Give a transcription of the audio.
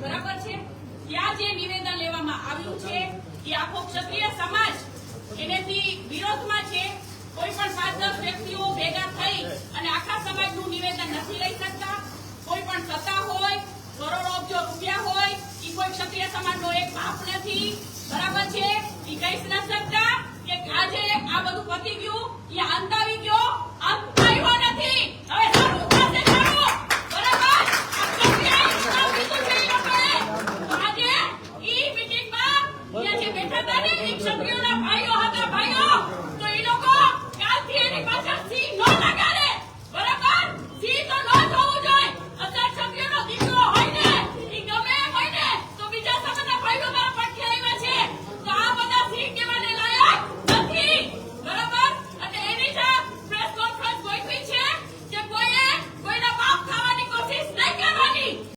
બરાબર છે? ત્યાં જે નિવેદન લેવામાં આવ્યું છે એ આખો ક્ષત્રિય સમાજ એનેથી વિરોધમાં છે. કોઈ પણ પાંચ દસ વ્યક્તિઓ ભેગા થઈ અને આખા સમાજનું નિવેદન Kami,